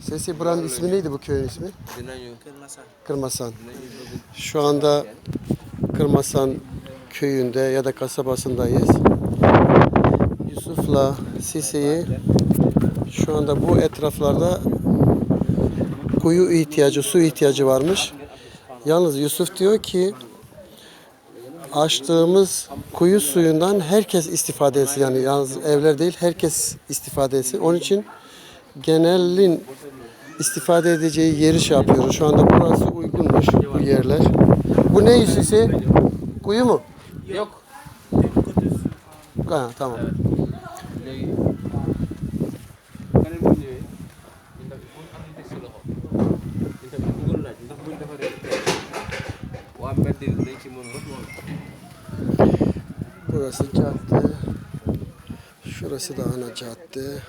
Sesi buranın ismi neydi bu köyün ismi? Kırmasan. bëgg Şu anda Kırmasan köyünde ya da kasabasındayız. Yusuf'la Sisi'yi şu anda bu etraflarda kuyu ihtiyacı, su ihtiyacı varmış. Yalnız Yusuf diyor ki açtığımız kuyu suyundan herkes istifade etsin. Yani yalnız evler değil herkes istifade etsin. Onun için genelin istifade edeceği yeri şey yapıyoruz. Şu anda burası uygunmuş bu yerler. Bu ne Sisi? Kuyu mu? yok Ha, tamam. léegi Burası cadde. Şurası da ana cadde.